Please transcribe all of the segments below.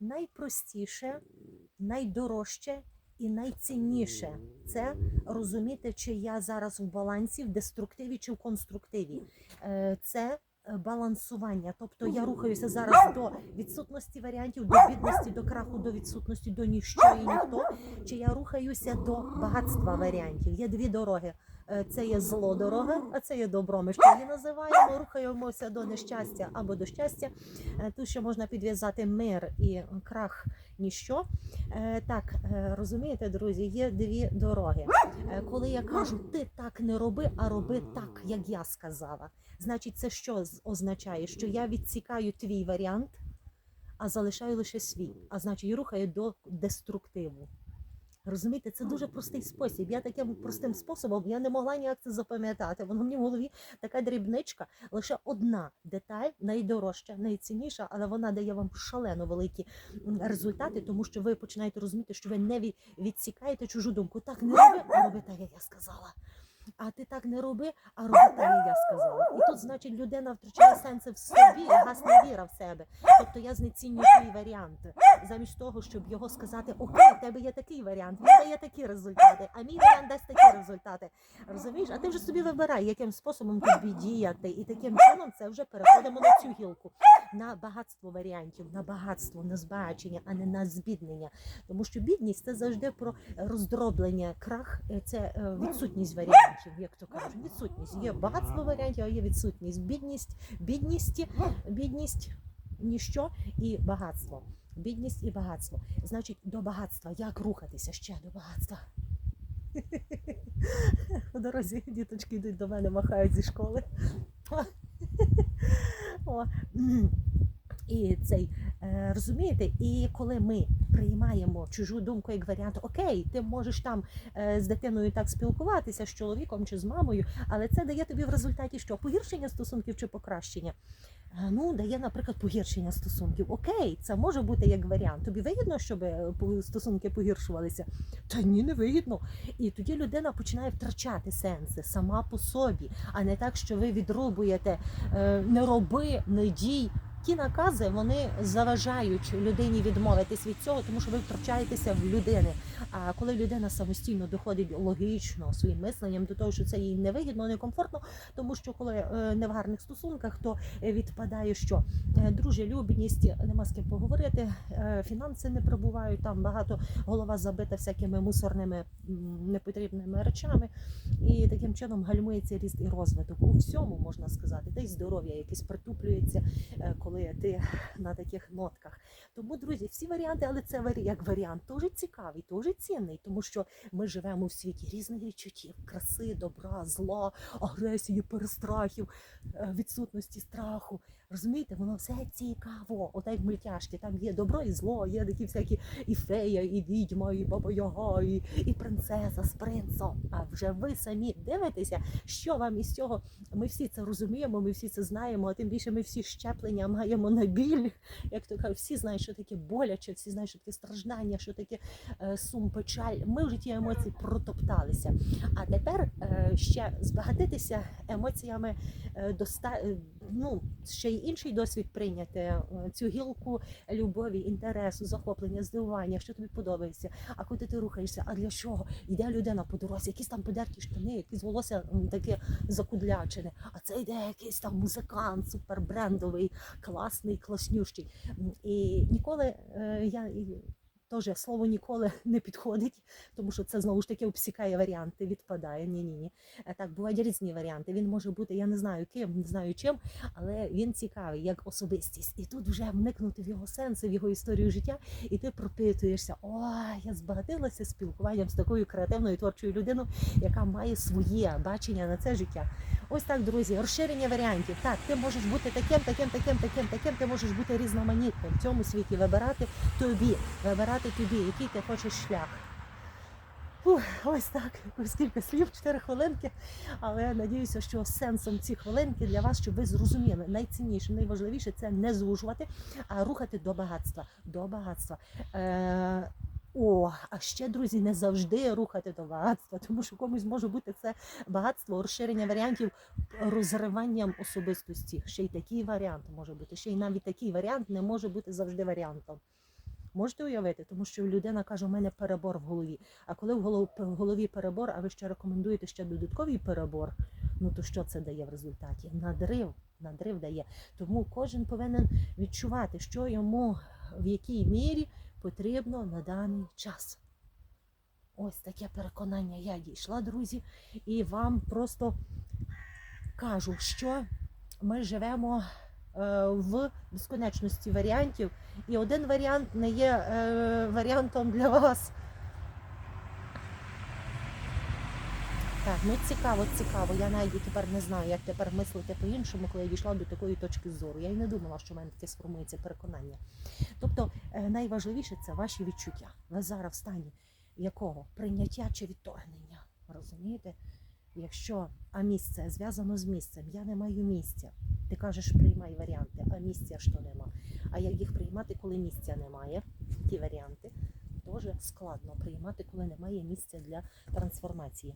найпростіше, найдорожче і найцінніше це розуміти, чи я зараз в балансі, в деструктиві чи в конструктиві. Е, Це е, балансування. Тобто я рухаюся зараз до відсутності варіантів, до бідності, до краху, до відсутності, до ніщо і ніхто. Чи я рухаюся до багатства варіантів? Є дві дороги. Е, Це є зло дорога, а це є добро. Ми ще її називаємо. Рухаємося до нещастя або до щастя. Е, Тут ще можна підв'язати мир і крах ніщо. Е, Так, розумієте, друзі, є дві дороги. Коли я кажу, ти так не роби, а роби так, як я сказала. Значить, це що означає? Що я відсікаю твій варіант, а залишаю лише свій. А значить, рухаю до деструктиву. Розумієте, це дуже простий спосіб. Я таким простим способом я не могла ніяк це запам'ятати. Воно мені в голові така дрібничка, лише одна деталь, найдорожча, найцінніша, але вона дає вам шалено великі результати, тому що ви починаєте розуміти, що ви не відсікаєте чужу думку. Так не роби, роби так, як я сказала. А ти так не роби, а роби так, я сказала. І тут, значить, людина втрачає сенси в собі, гасне віра в себе. Тобто я знецінюю твій варіант. Замість того, щоб його сказати, окей, в тебе є такий варіант, він дає такі результати, а мій варіант дасть такі результати. Розумієш? А ти вже собі вибирай, яким способом тобі діяти. І таким чином це вже переходимо на цю гілку, на багатство варіантів, на багатство, на збагачення, а не на збіднення. Тому що бідність це завжди про роздроблення, крах, це е, відсутність варіантів, як то кажуть. Відсутність. Є багатство варіантів, а є відсутність. Бідність, бідність, бідність, ніщо і багатство. Бідність і багатство. Значить, до багатства. Як рухатися ще до багатства? По дорозі діточки йдуть до мене, махають зі школи. О. І цей е, розумієте, і коли ми приймаємо чужу думку як варіант, окей, ти можеш там е, з дитиною так спілкуватися, з чоловіком чи з мамою, але це дає тобі в результаті що? Погіршення стосунків чи покращення? Ну, дає, наприклад, погіршення стосунків. Окей, це може бути як варіант. Тобі вигідно, щоб е, стосунки погіршувалися? Та ні, не вигідно. І тоді людина починає втрачати сенси сама по собі, а не так, що ви відрубуєте не роби, не дій. Ті накази вони заважають людині відмовитись від цього, тому що ви втрачаєтеся в людини. А коли людина самостійно доходить логічно своїм мисленням до того, що це їй невигідно, некомфортно, тому що коли е, не в гарних стосунках, то е, відпадає що Е, дружелюбність, нема з ким поговорити, фінанси не прибувають, там багато голова забита всякими мусорними непотрібними речами, і таким чином гальмується ріст і розвиток. У всьому можна сказати, та й здоров'я якесь притуплюється, коли ти на таких нотках. Тому, друзі, всі варіанти, але це як варіант дуже цікавий, дуже цінний, тому що ми живемо в світі різних відчуттів, краси, добра, зла, агресії, перестрахів, е, відсутності страху. Розумієте, воно все цікаво. Ота як мультяшки, там є добро і зло, є такі всякі і фея, і відьма, і баба Яга, і, і принцеса з принцом. А вже ви самі дивитеся, що вам із цього. Ми всі це розуміємо, ми всі це знаємо, а тим більше ми всі щеплення маємо на біль. Як то кажуть, всі знають, що таке боляче, всі знають, що таке страждання, що таке е, сум, печаль. Ми в житті емоцій протопталися. А тепер е, ще збагатитися емоціями е, доста... е, ну, ще інший досвід прийняти е, цю гілку любові, інтересу, захоплення, здивування, що тобі подобається. А куди ти рухаєшся? А для чого? Йде людина по дорозі, якісь там подерті штани, якісь волосся таке закудлячене. А це йде якийсь там музикант, супербрендовий, класний, класнющий. І ніколи е, я. Теж слово ніколи не підходить, тому що це знову ж таки обсікає варіанти, відпадає. Ні, ні, ні. Е, Так, бувають різні варіанти. Він може бути, я не знаю ким, не знаю чим, але він цікавий як особистість. І тут вже вникнути в його сенси, в його історію життя, і ти пропитуєшся. О, я збагатилася спілкуванням з такою креативною творчою людиною, яка має своє бачення на це життя. Ось так, друзі, розширення варіантів. Так, ти можеш бути таким, таким, таким, таким, таким. Ти можеш бути різноманітним в цьому світі. Вибирати тобі, вибирати тобі, який ти хочеш шлях. Фух, ось так, ось кілька слів, 4 хвилинки. Але я надіюся, що сенсом ці хвилинки для вас, щоб ви зрозуміли, найцінніше, найважливіше це не звужувати, а рухати до багатства. До багатства. Е, о, а ще, друзі, не завжди рухати до багатства, тому що комусь може бути це багатство, розширення варіантів розриванням особистості. Ще й такий варіант може бути. Ще й навіть такий варіант не може бути завжди варіантом. Можете уявити, тому що людина каже, у мене перебор в голові. А коли в голові перебор, а ви ще рекомендуєте ще додатковий перебор, ну то що це дає в результаті? Надрив, надрив дає. Тому кожен повинен відчувати, що йому в якій мірі потрібно на даний час. Ось таке переконання я дійшла, друзі, і вам просто кажу, що ми живемо в безконечності варіантів, і один варіант не є е, варіантом для вас. Так, ну цікаво, цікаво. Я навіть тепер не знаю, як тепер мислити по-іншому, коли я дійшла до такої точки зору. Я й не думала, що в мене таке сформується переконання. Тобто е, найважливіше це ваші відчуття. Ви зараз в стані якого? Прийняття чи відторгнення. Розумієте? Якщо а місце зв'язано з місцем, я не маю місця. Ти кажеш, приймай варіанти, а місця то нема. А як їх приймати, коли місця немає? Ті варіанти дуже складно приймати, коли немає місця для трансформації.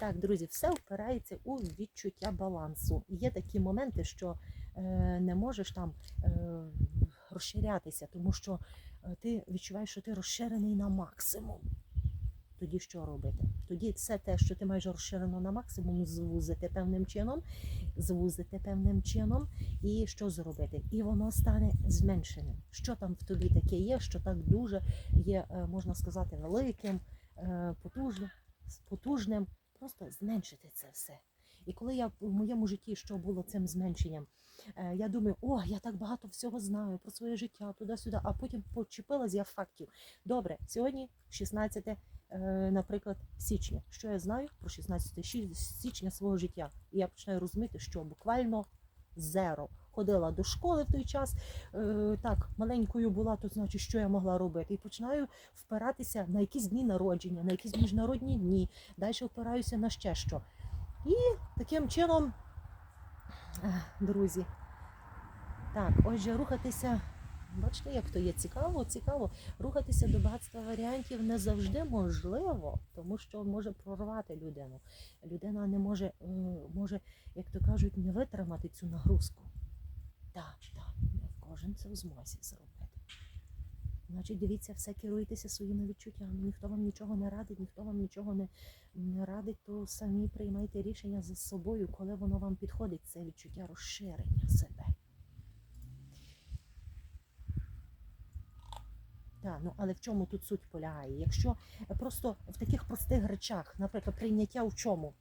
Так, друзі, все впирається у відчуття балансу. Є такі моменти, що е, не можеш там е, розширятися, тому що е, ти відчуваєш, що ти розширений на максимум. Тоді що робити? Тоді все те, що ти маєш розширено на максимум, звузити певним чином, звузити певним чином, і що зробити? І воно стане зменшеним. Що там в тобі таке є, що так дуже є, е, можна сказати, великим, е, потужним, потужним, просто зменшити це все. І коли я в моєму житті що було цим зменшенням, е, я думаю, о, я так багато всього знаю про своє життя, туди-сюди, а потім почепилась я фактів. Добре, сьогодні 16, е, наприклад, січня. Що я знаю про 16 щі- січня свого життя? І я починаю розуміти, що буквально зеро. Ходила до школи в той час, е, так, маленькою була, то значить, що я могла робити. І починаю впиратися на якісь дні народження, на якісь міжнародні дні, далі впираюся на ще що. І таким чином, друзі, так, отже, рухатися, бачите, як то є цікаво, цікаво. Рухатися до багатства варіантів не завжди можливо, тому що може прорвати людину. Людина не може, е, може, як то кажуть, не витримати цю нагрузку. Так, так, кожен це в змозі зробити. Значить, дивіться, все керуйтеся своїми відчуттями. Ніхто вам нічого не радить, ніхто вам нічого не, не радить, то самі приймайте рішення за собою, коли воно вам підходить, це відчуття розширення себе. Так, ну але в чому тут суть полягає? Якщо просто в таких простих речах, наприклад, прийняття в чому?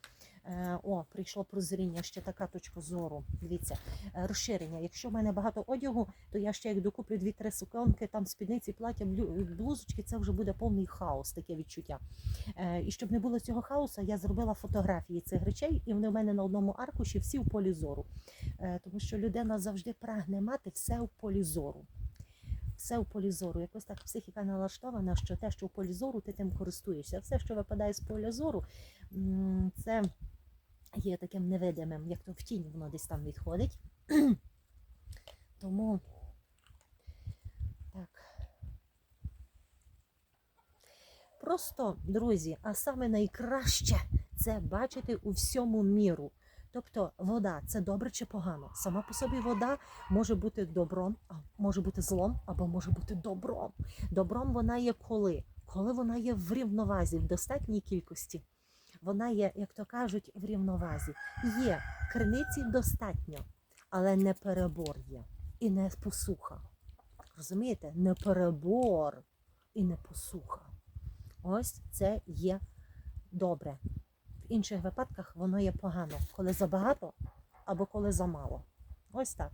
Е, о, прийшло прозріння, ще така точка зору. Дивіться, е, розширення. Якщо в мене багато одягу, то я ще як докуплю дві-три суконки, там спідниці, плаття, блузочки, це вже буде повний хаос, таке відчуття. Е, і щоб не було цього хаосу, я зробила фотографії цих речей, і вони в мене на одному аркуші всі в полі зору. Е, тому що людина завжди прагне мати все в полі зору. Все в полі зору. Якось так психіка налаштована, що те, що в полі зору, ти тим користуєшся. Все, що випадає з поля зору, це є таким невидимим, як то в тінь воно десь там відходить. Тому так. Просто, друзі, а саме найкраще це бачити у всьому міру. Тобто вода це добре чи погано. Сама по собі вода може бути добром, а може бути злом, або може бути добром. Добром вона є коли? Коли вона є в рівновазі, в достатній кількості. Вона є, як то кажуть, в рівновазі. Є криниці достатньо, але не перебор є і не посуха. Розумієте? Не перебор і не посуха. Ось це є добре. В інших випадках воно є погано, коли забагато або коли замало. Ось так.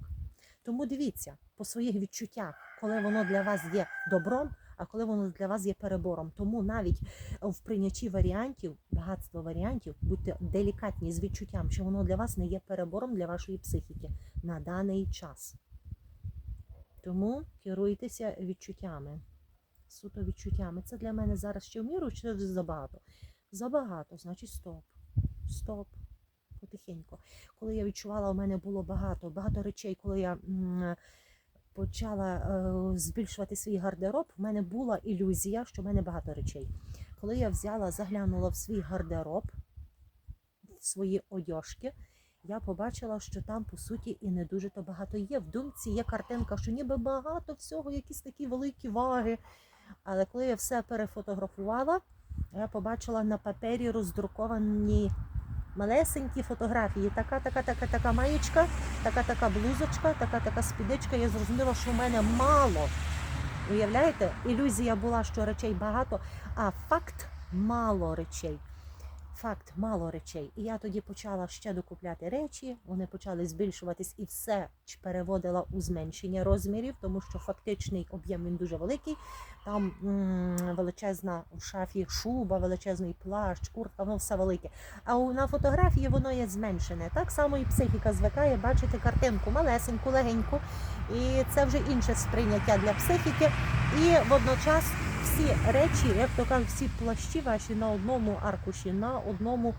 Тому дивіться по своїх відчуттях, коли воно для вас є добром, а коли воно для вас є перебором. Тому навіть в прийнятті варіантів, багатство варіантів, будьте делікатні з відчуттям, що воно для вас не є перебором для вашої психіки на даний час. Тому керуйтеся відчуттями. Суто відчуттями. Це для мене зараз ще в міру, чи це вже забагато? Забагато, значить стоп. Стоп. Потихеньку. Коли я відчувала, у мене було багато, багато речей, коли я почала е, збільшувати свій гардероб, в мене була ілюзія, що в мене багато речей. Коли я взяла, заглянула в свій гардероб, в свої одяжки, я побачила, що там по суті і не дуже то багато є. В думці є картинка, що ніби багато всього, якісь такі великі ваги. Але коли я все перефотографувала, я побачила на папері роздруковані малесенькі фотографії. Така, така, така, така маєчка, така, така блузочка, така, така спідичка. Я зрозуміла, що в мене мало. Уявляєте? Ілюзія була, що речей багато, а факт мало речей. Факт мало речей. І я тоді почала ще докупляти речі, вони почали збільшуватись і все переводила у зменшення розмірів, тому що фактичний об'єм він дуже великий. Там м, величезна в шафі шуба, величезний плащ, куртка, воно все велике. А у- на фотографії воно є зменшене. Так само і психіка звикає бачити картинку малесеньку, легеньку. І це вже інше сприйняття для психіки. І водночас всі речі, як то кажуть, всі плащі ваші на одному аркуші, на одному,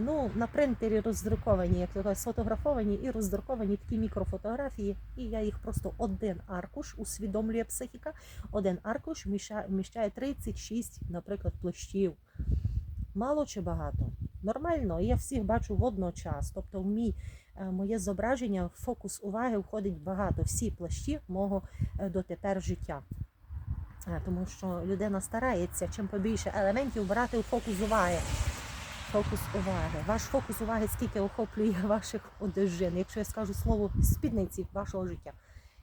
ну на принтері роздруковані, як то кажуть, сфотографовані і роздруковані такі мікрофотографії. І я їх просто один аркуш усвідомлює психіка. Один аркуш вміщає, вміщає 36, наприклад, плащів. Мало чи багато? Нормально, я всіх бачу водночас. Тобто, в мій е, моє зображення, фокус уваги входить багато. Всі плащі мого е, дотепер життя. Е, Тому що людина старається чим побільше елементів брати у фокус уваги. Фокус уваги. Ваш фокус уваги скільки охоплює ваших одежин. Якщо я скажу слово спідниці вашого життя,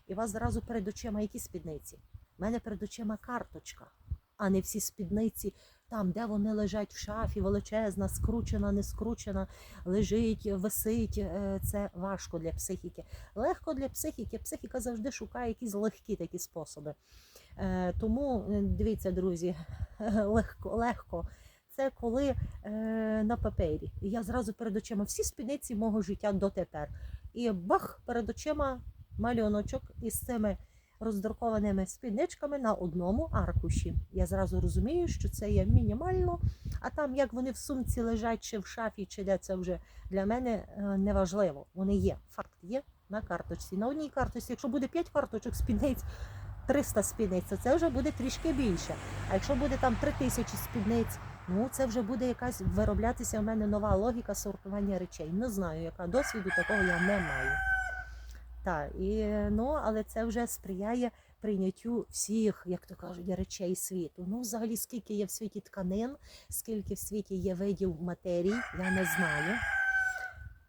і вас зразу перед очима які спідниці? У мене перед очима карточка, а не всі спідниці там, де вони лежать в шафі, величезна, скручена, не скручена, лежить, висить. Е, Це важко для психіки. Легко для психіки. Психіка завжди шукає якісь легкі такі способи. Е, Тому е, дивіться, друзі, легко, легко. Це коли е, на папері. Я зразу перед очима всі спідниці мого життя дотепер. І бах, перед очима малюночок із цими роздрукованими спідничками на одному аркуші. Я зразу розумію, що це є мінімально, а там як вони в сумці лежать, чи в шафі, чи де це вже для мене е, неважливо. Вони є. Факт є на карточці. На одній карточці, якщо буде 5 карточок спідниць, 300 спідниць, то це вже буде трішки більше. А якщо буде там 3000 спідниць, ну це вже буде якась вироблятися в мене нова логіка сортування речей. Не знаю, яка досвіду такого я не маю. Так, і ну, але це вже сприяє прийняттю всіх, як то кажуть, речей світу. Ну, взагалі, скільки є в світі тканин, скільки в світі є видів матерій, я не знаю.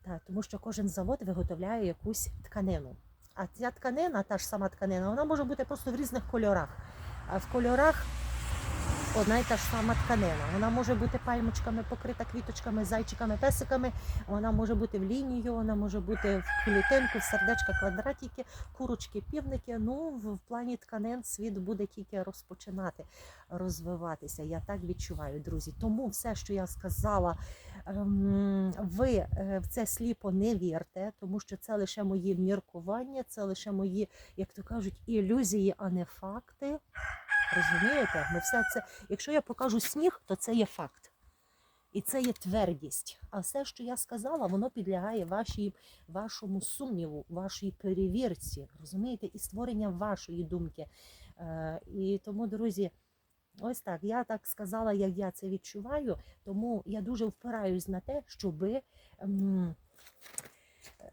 Так, тому що кожен завод виготовляє якусь тканину. А ця тканина, та ж сама тканина, вона може бути просто в різних кольорах. В кольорах одна й та ж сама тканина. Вона може бути пальмочками, покрита квіточками, зайчиками, песиками. Вона може бути в лінію, вона може бути в клітинку, в сердечка, квадратики, курочки, півники. Ну, в в плані тканин світ буде тільки розпочинати розвиватися. Я так відчуваю, друзі. Тому все, що я сказала, ем, ви е, в це сліпо не вірте, тому що це лише мої міркування, це лише мої, як то кажуть, ілюзії, а не факти. Розумієте? Ми все це, якщо я покажу сніг, то це є факт. І це є твердість. А все, що я сказала, воно підлягає вашій, вашому сумніву, вашій перевірці, розумієте, і створення вашої думки. Е, і тому, друзі, ось так, я так сказала, як я це відчуваю, тому я дуже впираюсь на те, щоби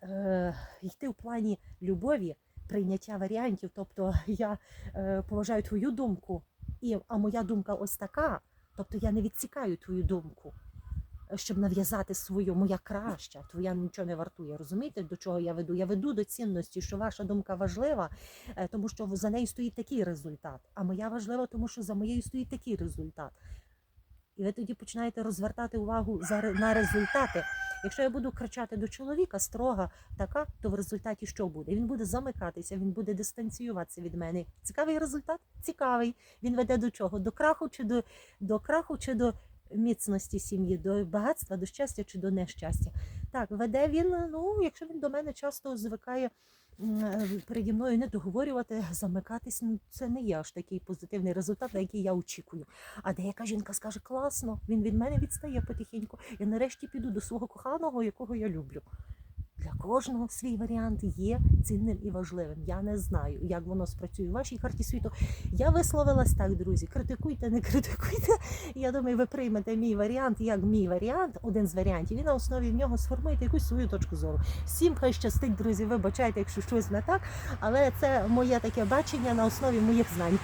е, йти в плані любові, прийняття варіантів. Тобто я е, поважаю твою думку, і, а моя думка ось така. Тобто я не відсікаю твою думку, щоб нав'язати свою, моя краща, твоя нічого не вартує. Розумієте, до чого я веду? Я веду до цінності, що ваша думка важлива, е, тому що за нею стоїть такий результат. А моя важлива, тому що за моєю стоїть такий результат. І ви тоді починаєте розвертати увагу на результати. Якщо я буду кричати до чоловіка строга така, то в результаті що буде? Він буде замикатися, він буде дистанціюватися від мене. Цікавий результат? Цікавий. Він веде до чого? До краху чи до, до краху чи до міцності сім'ї, до багатства, до щастя чи до нещастя. Так, веде він, ну, якщо він до мене часто звикає переді мною не договорювати, замикатись, ну, це не є аж такий позитивний результат, на який я очікую. А деяка жінка скаже, класно, він від мене відстає потихеньку. Я нарешті піду до свого коханого, якого я люблю. Для кожного свій варіант є цінним і важливим. Я не знаю, як воно спрацює в вашій карті світу. Я висловилась так, друзі. Критикуйте, не критикуйте. Я думаю, ви приймете мій варіант як мій варіант, один з варіантів, і на основі нього сформуєте якусь свою точку зору. Всім хай щастить, друзі. Вибачайте, якщо щось не так, але це моє таке бачення на основі моїх знань.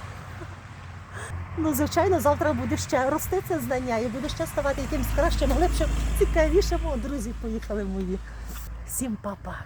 Ну, звичайно, завтра буде ще рости це знання і буде ще ставати якимось кращим, глибшим, цікавішим. О, друзі, поїхали мої. Всім па-па.